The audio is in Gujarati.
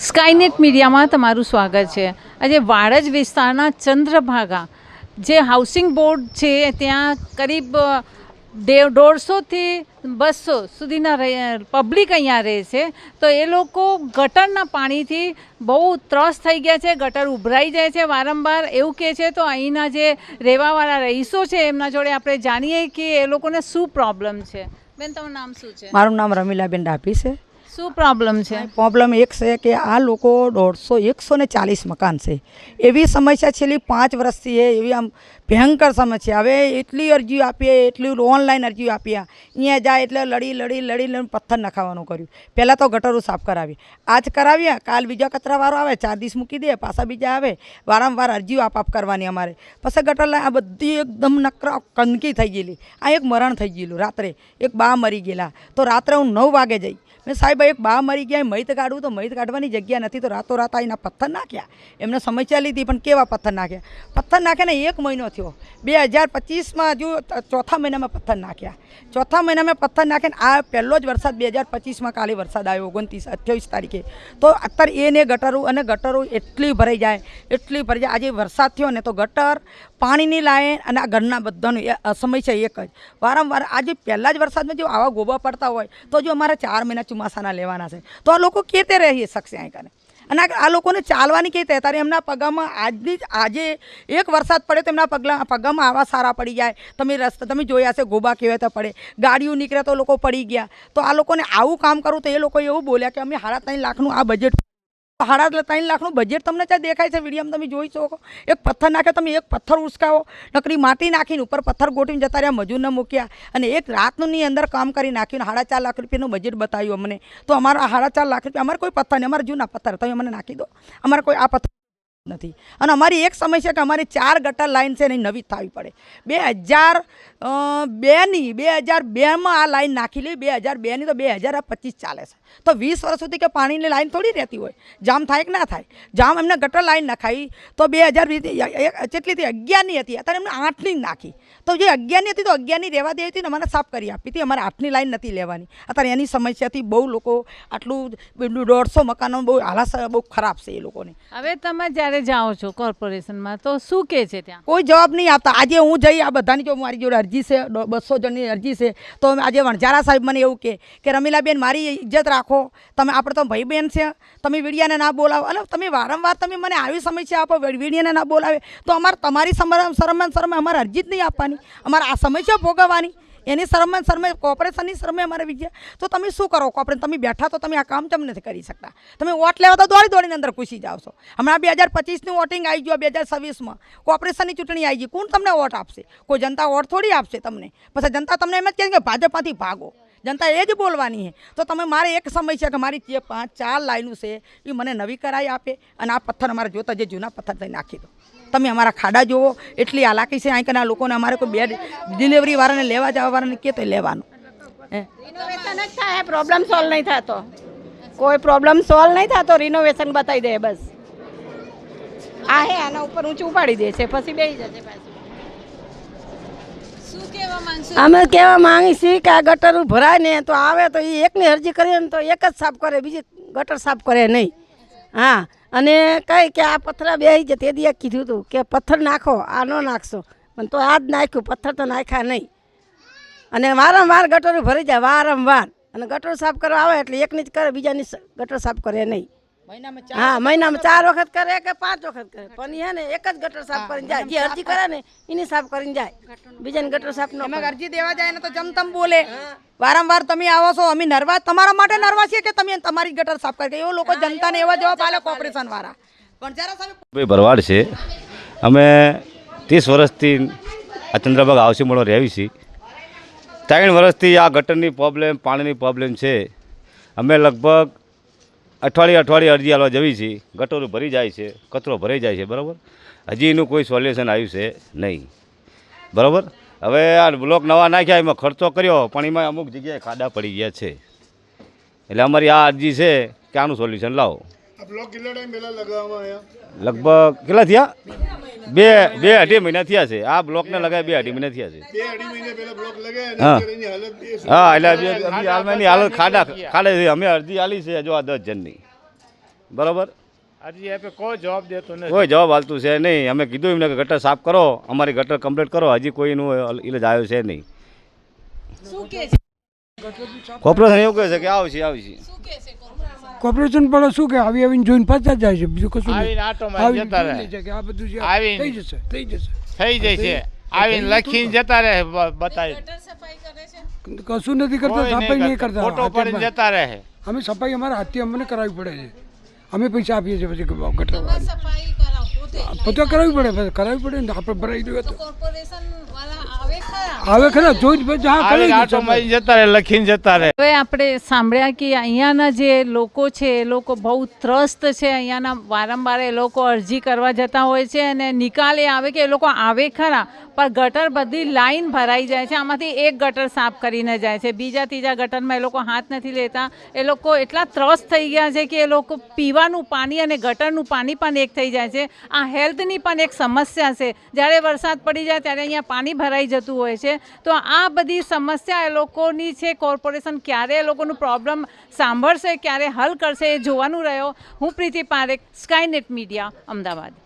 સ્કાયનેટ મીડિયામાં તમારું સ્વાગત છે. આજે વાડજ વિસ્તારના ચંદ્રભાગા, જે હાઉસિંગ બોર્ડ છે, ત્યાં કરીબ દોઢસોથી બસો સુધીના પબ્લિક અહીંયા રહે છે. તો એ લોકો ગટરના પાણીથી બહુ ત્રસ થઈ ગયા છે, ગટર ઉભરાઈ જાય છે, વારંવાર એવું કહે છે. તો અહીંના જે રહેવાવાળા રહીશો છે, એમના જોડે આપણે જાણીએ કે એ લોકોને શું પ્રોબ્લેમ છે? બેન, તમારું નામ શું છે? મારું નામ રમીલાબેન ડાભી છે. શું પ્રોબ્લેમ છે? પ્રોબ્લેમ એક છે કે આ લોકો દોઢસો, એકસો ને ચાલીસ મકાન છે. એવી સમસ્યા છેલ્લી પાંચ વર્ષથી એ એવી આમ ભયંકર સમસ્યા હવે એટલી અરજીઓ આપીએ, એટલી ઓનલાઈન અરજીઓ આપીએ. અહીંયા જાય એટલે લડી લડી લડી લડી પથ્થર નખાવાનું કર્યું. પહેલાં તો ગટરો સાફ કરાવી આજ કરાવ્યા કાલ બીજા કચરાવાળો આવે, ચાર દિવસ મૂકી દે, પાછા બીજા આવે. વારંવાર અરજીઓ આપ આપ કરવાની અમારે. પછી ગટર લાઈ આ બધી એકદમ નકરા ગંદકી થઈ ગયેલી. આ એક મરણ થઈ ગયેલું, રાત્રે. એક બા મરી ગયેલા. તો રાત્રે હું નવ વાગે જઈ મેં સાહેબ એક બા મરી ગયા મહિત કાઢવું તો મહિત કાઢવાની જગ્યા નથી તો રાતો રાત આવીને પથ્થર નાખ્યા. એમને સમસ્યા લીધી પણ કેવા પથ્થર નાખ્યા? પથ્થર નાખ્યા ને એક મહિનો થયો. બે હજાર પચીસમાં હજુ ચોથા મહિનામાં પથ્થર નાખ્યા. ચોથા મહિનામાં પથ્થર નાખ્યાને આ પહેલો જ વરસાદ બે હજાર પચીસમાં કાલે વરસાદ આવ્યો ઓગણત્રીસ અઠ્યાવીસ તારીખે. તો અત્યારે એને ગટરો અને ગટરો એટલી ભરાઈ જાય એટલી ભરાઈ જાય. આજે વરસાદ થયો ને તો ગટર પાણીની લાઈન અને આ ઘરના બધાનું અ, સમસ્યા એક જ. વારંવાર આજે પહેલાં જ વરસાદમાં જો આવા ગોબા પડતા હોય તો જો અમારે ચાર મહિના ચોમાસાના લેવાના છે. તો આ લોકો કેતે રહી શકશે અહીં કને? અને આ- લોકોને ચાલવાની કઈ ત્યારે એમના પગામાં આજની આજે એક વરસાદ પડે તો એમના પગલા પગામાં આવા સારા પડી જાય. તમે રસ્તા તમે જોયા હશે, ગોબા કેવા તો પડે. ગાડીઓ નીકળે તો લોકો પડી ગયા. તો આ લોકોને આવું કામ કરું તો એ લોકો એવું બોલ્યા કે અમે સાડા ત્રણ લાખનું આ બજેટ સાડા ત્રણ લાખનું બજેટ તમને ત્યાં દેખાય છે? વિડીયોમાં તમે જોઈ શકો એક પથ્થર નાખે, તમે એક પથ્થર ઉસકાવો નકરી માટી નાખીને ઉપર પથ્થર ગોઠવીને જતા રહ્યા મજૂરને મૂક્યા. અને એક રાતની અંદર કામ કરી નાખ્યું, સાડા ચાર લાખ રૂપિયાનું બજેટ બતાવ્યું અમને. તો અમારા સાડા ચાર લાખ રૂપિયા, અમારે કોઈ પથ્થર નહીં, અમારે જૂના પથ્થર, તમે મને નાખી દો. અમારે કોઈ આ પથ્થર નથી. અને અમારી એક સમસ્યા કે અમારી ચાર ગટર લાઈન છે ને નવી થવી પડે. બે હજાર બેની, બે હજાર બેમાં આ લાઇન નાખી લી, બે હજાર બેની તો બે હજાર પચીસ ચાલે છે. તો વીસ વર્ષ સુધી કે પાણીની લાઈન થોડી રહેતી હોય. જામ થાય કે ના થાય? જામ એમને ગટર લાઈન નખાવી તો બે હજાર જેટલી હતી, અગિયારની હતી. અત્યારે એમને આઠની નાખી. તો જે અગિયારની હતી તો અગિયારની રહેવા દેવી હતી ને અમારે સાફ કરી આપી હતી. અમારે આઠની લાઈન નથી લેવાની. અત્યારે એની સમસ્યાથી બહુ લોકો આટલું, દોઢસો મકાનો બહુ હાલાસ બહુ ખરાબ છે એ લોકોને. હવે તમે જ્યારે જાઓ છો કોર્પોરેશનમાં, તો શું કહે છે ત્યાં? કોઈ જવાબ નહીં આપતા. આજે હું જઈ, આ બધાની જો મારી જોડે અરજી છે બસો જણની અરજી છે, તો આજે વણઝારા સાહેબ મને એવું કહે કે રમીલાબેન, મારી ઇજ્જત રાખો. તમે, આપણે તો ભાઈ બહેન છે. તમે વીડિયાને ના બોલાવો. અને તમે વારંવાર તમે મને આવી સમસ્યા આપો વીડિયાને ના બોલાવે. તો અમારે તમારી સમર શરમ, શરમે અમારે અરજી જ નહીં આપવાની. અમારે આ સમસ્યા ભોગવવાની. એની શરમે શરમે કોર્પોરેશનની શરમે અમારે વિજ્ઞા તો તમે શું કરો? કોર્પોરેશન તમે બેઠા તો તમે આ કામ કેમ નથી કરી શકતા? તમે વોટ લેવા તો દોડી દોડીને અંદર ઘૂસી જાઓ છો. હમણાં બે હજાર પચીસની વોટિંગ આવી ગયો, બે હજાર છવ્વીસમાં. કોર્પોરેશનની ચૂંટણી આવી ગઈ. કોણ તમને વોટ આપશે? કોઈ જનતા વોટ થોડી આપશે તમને? પછી જનતા તમને એમ જ કહે કે ભાજપમાંથી ભાગો. જનતા એ જ બોલવાની છે. તો તમે મારે એક સમય છે કે મારી જે પાંચ, ચાર લાઈનું છે, એ મને નવી કરાવી આપે અને આ પથ્થર અમારે જોતા જે જૂના પથ્થર થઈ નાખી દો. તમે અમારા ખાડા જુઓ એટલી હાલાકી છે અહીં કના લોકોને અમારે કોઈ બે ડિલિવરી વાળાને લેવા જવા વાળાને કે તો લેવાનું. રિનોવેશન જ થાય પ્રોબ્લેમ સોલ્વ નહીં થતો. કોઈ પ્રોબ્લેમ સોલ્વ નહીં થતો રિનોવેશન બતાવી દે બસ. આ હે, આના ઉપર ઊંચું ઉપાડી દે છે, પછી બેસી જશે પાછું. અમે કહેવા માંગી છીએ કે આ ગટર ભરાય ને તો આવે તો એ એકની અરજી કરીએ ને તો એક જ સાફ કરે, બીજી ગટર સાફ કરે નહીં. હા, અને કઈ કે આ પથ્થર બેસી જાય તે દી કીધું હતું કે પથ્થર નાખો, આ ન નાખશો. પણ તો આ જ નાખ્યું, પથ્થર તો નાખ્યા નહીં. અને વારંવાર ગટરો ભરી જાય, વારંવાર. અને ગટર સાફ કરવા આવે એટલે એકની જ કરે, બીજાની ગટર સાફ કરે નહીં. હા મહિનામાં ચાર વખત કરે કે પાંચ વખત કરે? પણ એ હે ને એક જ ગટર સાફ કરીને જાય. જે અરજી કરે. ને એની સાફ કરીને જાય. બીજાને ગટર સાફ નો અરજી દેવા જાય ને તો જમતમ બોલે. વારંવાર તમે આવો છો અમે નર્વા તમારા માટે નર્વા છીએ કે તમે તમારી ગટર સાફ કરી એવો લોકો જનતાને એવા જવાબ આલે કોર્પોરેશન વાળા પણ જરા સાહેબ ભરવાડ છે. અમે ત્રીસ વર્ષથી આ ચંદ્રબાગ આવશે મોડો રહેવી છીએ. ત્રણ વર્ષથી આ ગટરની પ્રોબ્લેમ પાણીની પ્રોબ્લેમ છે. અમે લગભગ અઠવાડિયે અઠવાડિયે અરજી આલવા જવી છે. ગટરો ભરી જાય છે. કચરો ભરાઈ જાય છે. બરાબર? હજી એનું કોઈ સોલ્યુશન આવ્યું છે નહીં. બરાબર? હવે આ બ્લોક નવા નાખ્યા એમાં ખર્ચો કર્યો પણ એમાં અમુક જગ્યાએ ખાડા પડી ગયા છે. એટલે અમારી આ અરજી છે કે આનું સોલ્યુશન લાવો. લગભગ કેટલા થયા? બે બે અઢી મહિના થયા છે. આ બ્લોકને લગાવી બે અઢી મહિના થયા છે. બે અઢી મહિને પહેલા બ્લોક લગાવ્યા હા. અને અત્યારે એની હાલત એ શું? હા એટલે હાલમાં એની હાલત ખાડા ખાડે છે. અમે અરજી આલી છે જો આ દસ જણની. બરાબર? કોઈ જવાબ દેતો નથી. કોઈ જવાબ હાલતું છે નહીં. અમે કીધું એમને કે ગટર સાફ કરો. અમારી ગટર કમ્પ્લીટ કરો. હજી કોઈનું ઇલાજ આવ્યો છે નહીં. શું કોર્પોરેશન એવું કહે છે કે આવશે આવશે. શું કે છે? કોર્પોરેશન પણ શું કે આવી આવીને જોઈને પાછા જાય છે બીજું કશું આવીને આટો મારી જતા રહે. છે કે આ બધું છે આવીને. થઈ જશે થઈ જશે. થઈ જાય છે આવીને લખીને જતા રહે બતાવી. ગટર સફાઈ કરે છે? કશું નથી કરતા સફાઈ નહીં કરતા. કરતા ફોટો પડીને જતા રહે. અમે સફાઈ અમારા હાથથી અમને કરાવવી પડે છે. અમે પૈસા આપીએ છીએ પછી ગટર પોતે કરાવવી પડે કરાવવી પડે ને આપણે ભરાઈ દઈએ તો તો કોર્પોરેશન વાળા આવે ખરા જોઈ પછી જતા રહે લખીને જતા રહે. હવે આપણે સાંભળ્યા કે અહીંયાના જે લોકો છે એ લોકો બહુ ત્રસ્ત છે અહીંયાના વારંવાર એ લોકો અરજી કરવા જતા હોય છે અને નિકાલ એ આવે કે એ લોકો આવે ખરા પણ ગટર બધી લાઈન ભરાઈ જાય છે આમાંથી એક ગટર સાફ કરીને જાય છે બીજા ત્રીજા ગટરમાં એ લોકો હાથ નથી લેતા એ લોકો એટલા ત્રસ્ત થઈ ગયા છે કે એ લોકો પીવાનું પાણી અને ગટરનું પાણી પણ એક થઈ જાય છે આ હેલ્થની પણ એક સમસ્યા છે. જ્યારે વરસાદ પડી જાય ત્યારે અહીંયા પાણી ભરાઈ જતું હોય છે. તો આ બધી સમસ્યા એ લોકોની છે, કોર્પોરેશન ક્યારે એ લોકોનું પ્રોબ્લેમ સાંભળશે, ક્યારે હલ કરશે એ જોવાનું રહ્યો. હું પ્રીતિ પારેખ સ્કાયનેટ મીડિયા અમદાવાદ.